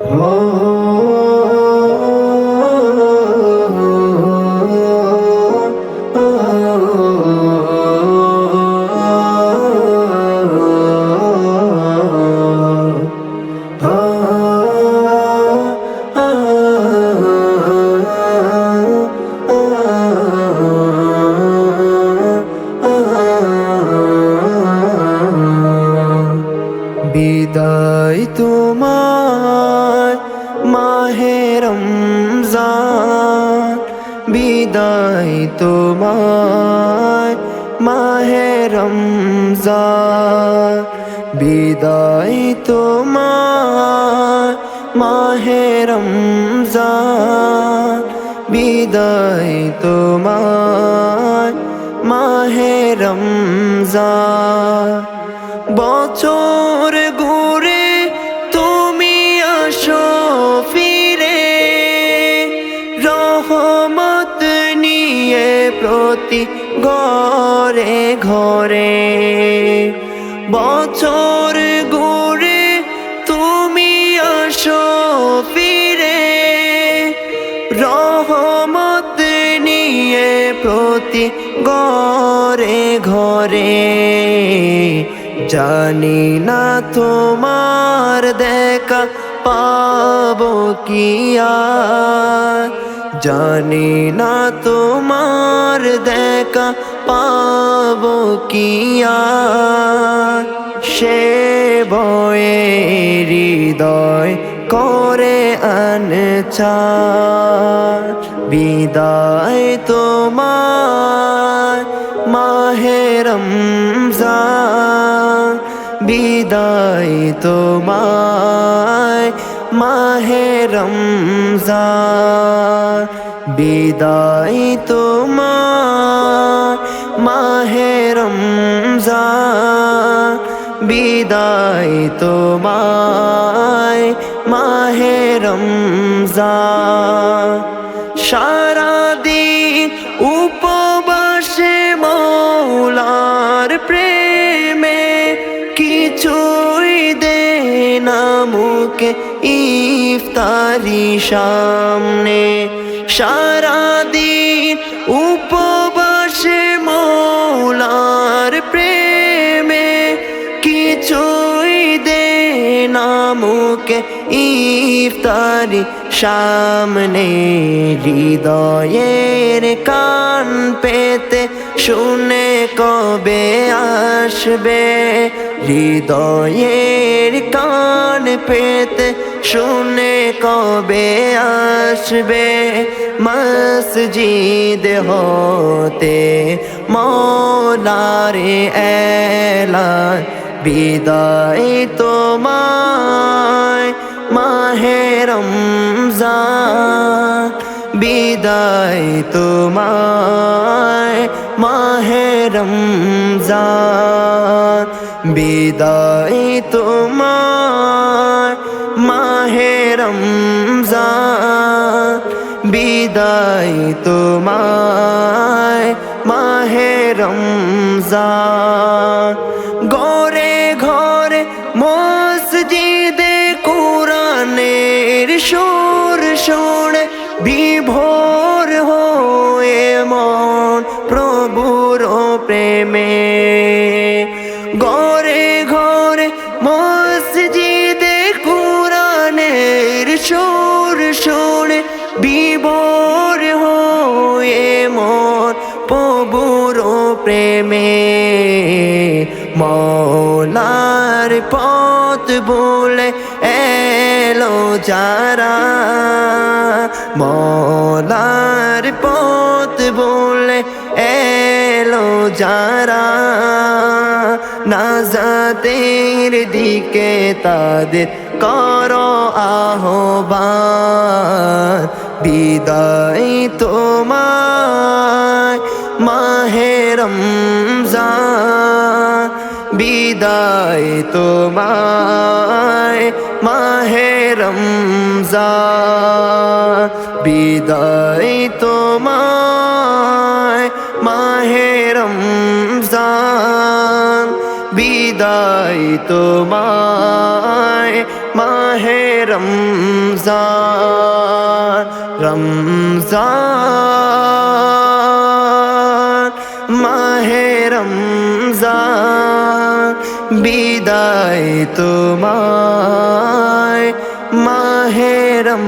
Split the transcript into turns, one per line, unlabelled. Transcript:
বিদায় তোমার মাহে রমজান। বিদায় তোমায় মাহে রমজান। বিদায় তোমায় মাহে রমজান। প্রতি ঘরে ঘরে বছর ঘুরে তুমি আসো ফিরে। রহমত নিয়ে প্রতি ঘরে ঘরে জানি না তোমার দেখা পাবো কি আর। জানি না তোমার দেখা পাবো কি সে বয়ে হৃদয় করে আনছা বিদায় তোমার মাহে রমজান। বিদায় তোমায় মাহে রমজান, বিদায় তোমার। মাহে রমজান, বিদায় তোমায় মাহে রমজান, সারাদিন উপবাসে মৌলার প্রেমে কিছুই দে না ইফতারি সামনে সারাদিন উপবাসে মৌলার প্রেমে কিছুই দে না মুখে ইফতারি সামনে হৃদয়ের কান পেতে শুনে কবে আসবে? হৃদয়ের কান পেতে শুনে কবে আসবে? মসজিদ হতে মৌলারে এলান। বিদায় তোমায় মাহে রমজান। বিদায় তোমায় মাহে রমজান। বিদায় তোমায় বিদায় তোমায় মাহে রমজান। গরে ঘরে মসজিদে কোরআনের সুর শুনে বিভোর হয়ে মন প্রভুর প্রেমে। প্রেমে মৌলার পথ বলে এলো যারা। মৌলার পথ বলে এলো যারা। নাজাতের দিকে তাদের করো আহ্বান। বিদায় মাহে রমজান বিদায় তোমায় মাহে রমজান বিদায় তোমায় মাহে রমজান বিদায় তোমায় মাহে রমজান রমজান বিদায় তোমায় মাহেরম